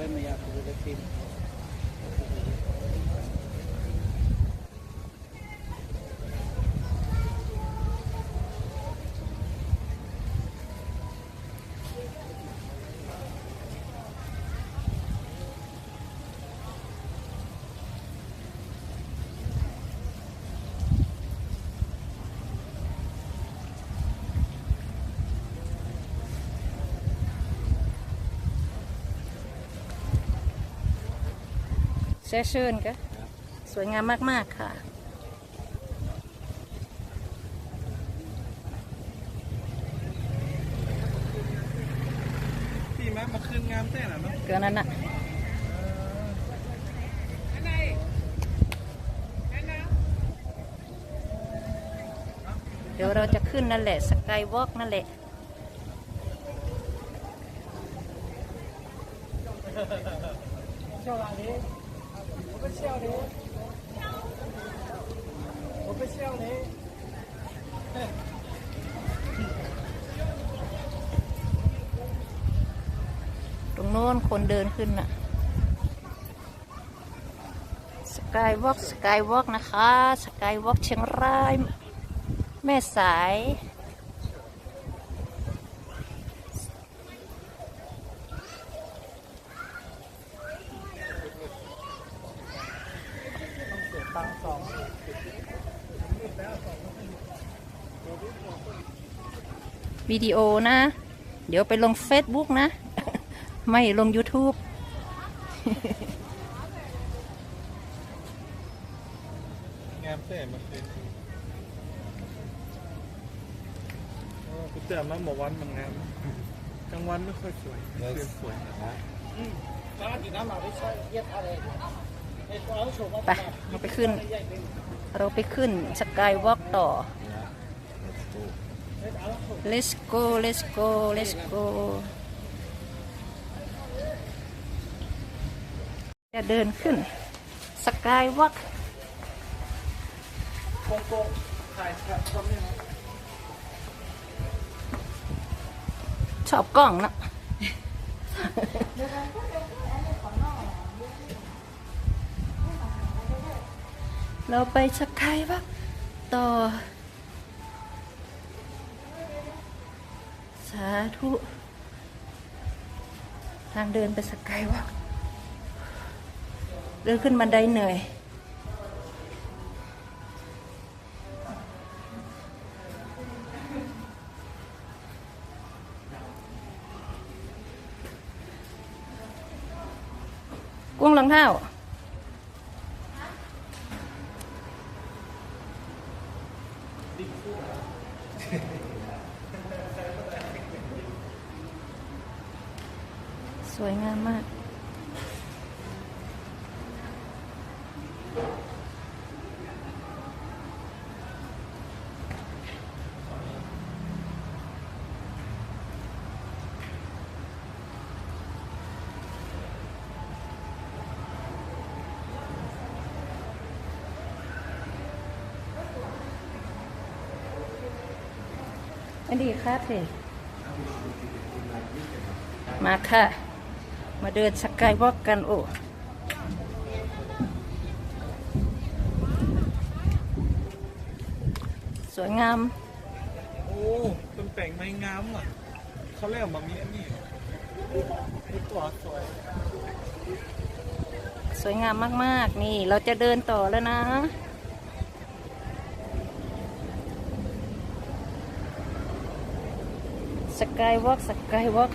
problema, já. แช่เชิญก็สวยงามมาก ๆ ค่ะ พี่แม่มาขึ้นงามเต้นหรอเนาะเกินนั้นอะเดี๋ยวเราจะขึ้นนั่นแหละสกายวอล์กนั่นแหละโชว์หลังนี้ 不笑你，我不笑你。 ตรงโน้นคนเดินขึ้นน่ะ สกายวอล์กสกายวอล์กนะคะ สกายวอล์กเชียงราย แม่สาย วิดีโอนะ เดี๋ยวไปลง Facebook นะ ไม่ลง YouTube งามเต้มาคืนกูเจอมาหมอวันมันงามกลางวันไม่ค่อยสวยคืนสวยไปเราไปขึ้น เราไปขึ้นสกายวอล์กต่อ let's go let's go let's go จะเดินขึ้นสกายวอล์กโกงโกงชอบกล้องนะ เราไปสกายวอล์กต่อ สาธุ ทางเดินไปสกายวอล์กเดินขึ้นบันไดเหนื่อย กุ้งรองเท้า สวยงามมากอันดีครับเพมาค่ะ มาเดินสกายวอล์กกันโอ้สวยงาม โอ้เป็นแปลงไม้งามอะ เขาเรียกมามีอันนี้มีตัวสวย สวยงามมาก ๆ นี่เราจะเดินต่อแล้วนะสกายวอล์กสกายวอล์ก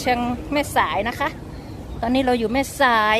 เชียงแม่สายนะคะ ตอนนี้เราอยู่แม่สาย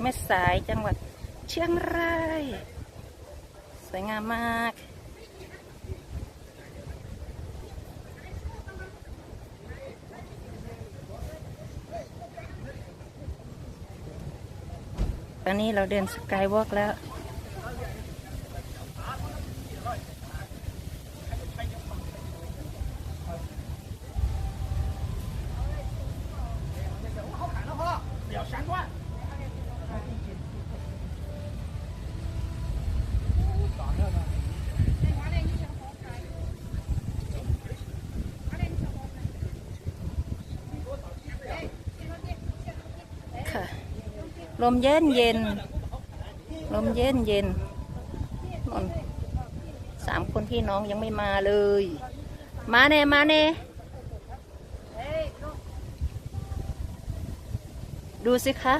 แม่สายจังหวัดเชียงราย สวยงามมาก อนนี้เราเดินสกายวอล์กแล้ว ลมเย็นเย็น ลมเย็นเย็นนนสามคนพี่น้องยังไม่มาเลย มาเน่มาเน่ดูสิคะ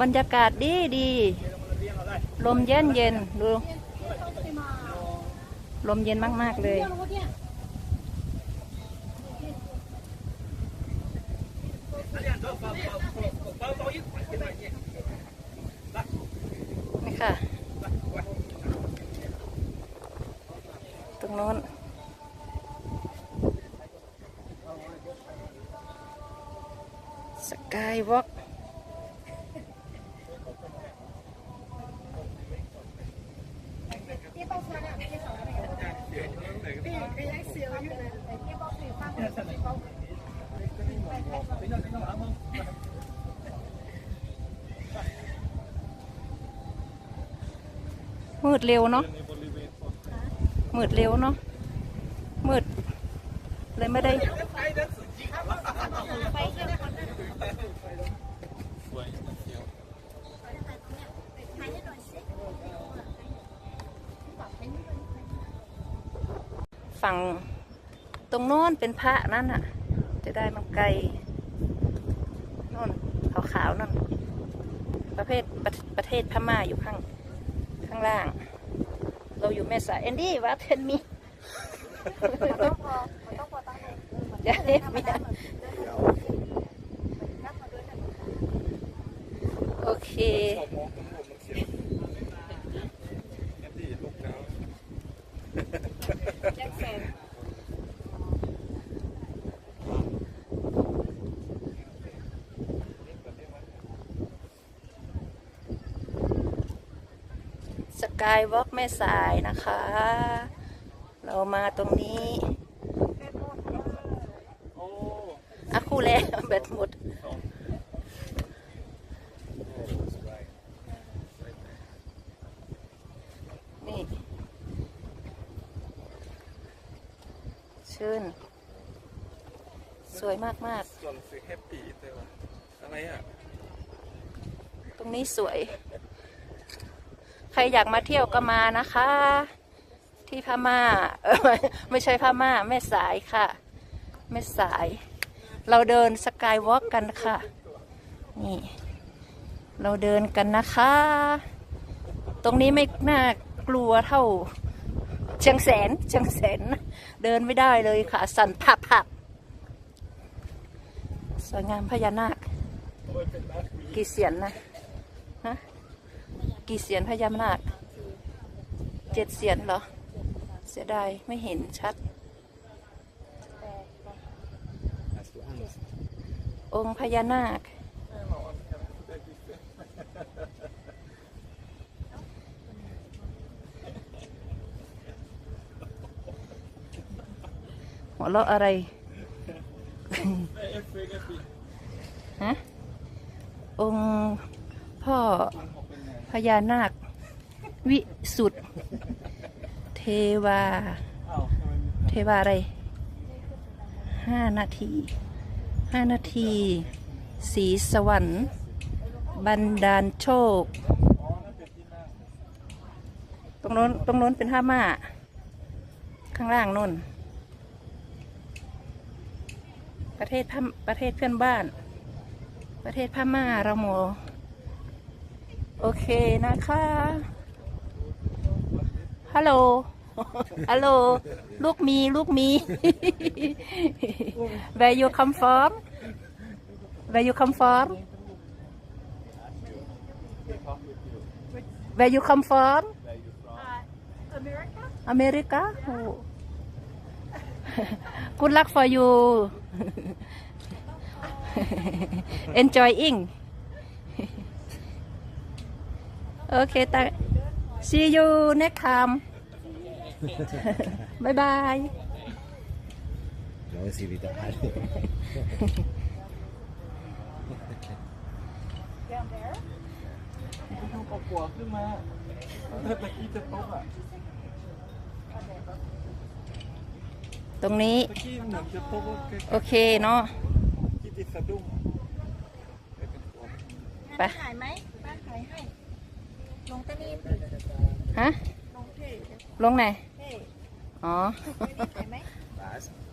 บรรยากาศดีดี ลมเย็นเย็นดู ลมเย็นมาก ๆ เลย นี่ค่ะ ตรงโน้นสกายวอล์ก มืดเร็วเนาะมืดเร็วเนาะมืด เลยไม่ได้ฝั่งตรงโน้นเป็นพระนั่นน่ะจะได้มังไกรโน่นขาวๆนั่นประเภทประประเทศพม่าอยู่ข้าง ข้างล่าง เราอยู่แม่สายเอนดี้ว่าเทนมีอย่าเรียกเมียโอเคขอบมองผมผมมันเสียวแอนดี้ลูกแล้ว กายวอล์กแม่สายนะคะ เรามาตรงนี้โอ้อะคู่แล้วแบตหมดสบายนี่ ชื่น สวยมากส่วนซื้อแฮปปี้แต่ว่าอะไรอะๆตรงนี้สวย ใครอยากมาเที่ยวก็มานะคะ ที่พม่าเออไม่ใช่พม่าแม่สายค่ะ แม่สาย เราเดินสกายวอล์กกันค่ะ นี่ เราเดินกันนะคะ ตรงนี้ไม่น่ากลัวเท่าเชียงแสนเชียงแสน เดินไม่ได้เลยค่ะ สั่นผับผับสวยงามพญานาค กี่เสียนนะฮะ กี่เสียนพญานาคเจ็ดเสียนเหรอ เสียดายไม่เห็นชัด องค์พญานาค หัวเราะอะไร ฮะ องค์พ่อ พญานาค วิสุทธเทวา เทวาอะไรห้านาทีห้านาที สีสวรรค์บันดาลโชค ตรงโน้นตรงโน้นเป็นท่าม่าข้างล่างโน้น ประเทศพมประเทศเพื่อนบ้าน ประเทศพม่าเราโม โอเคนะคะ ฮัลโหล ฮัลโหล ลูกมี ลูกมี Where you come from Where you come from Where you come from America? America oh. Good luck for you Enjoying Okay thank See you next time Bye bye No si Vita Down there? ดูปกลัวขึ้นมาตะกี้จะตกอะตรงนี้ตะกี้เหมือนจะตกว่าแกโอเคเนาะคิดติดสะดุ้งไปเป็นตัวไปถ่ายไหมบ้านถ่ายให้ ลงตะนีฮะลงเท่ลงไหนเท่อ๋อถ่ายไหม Basta.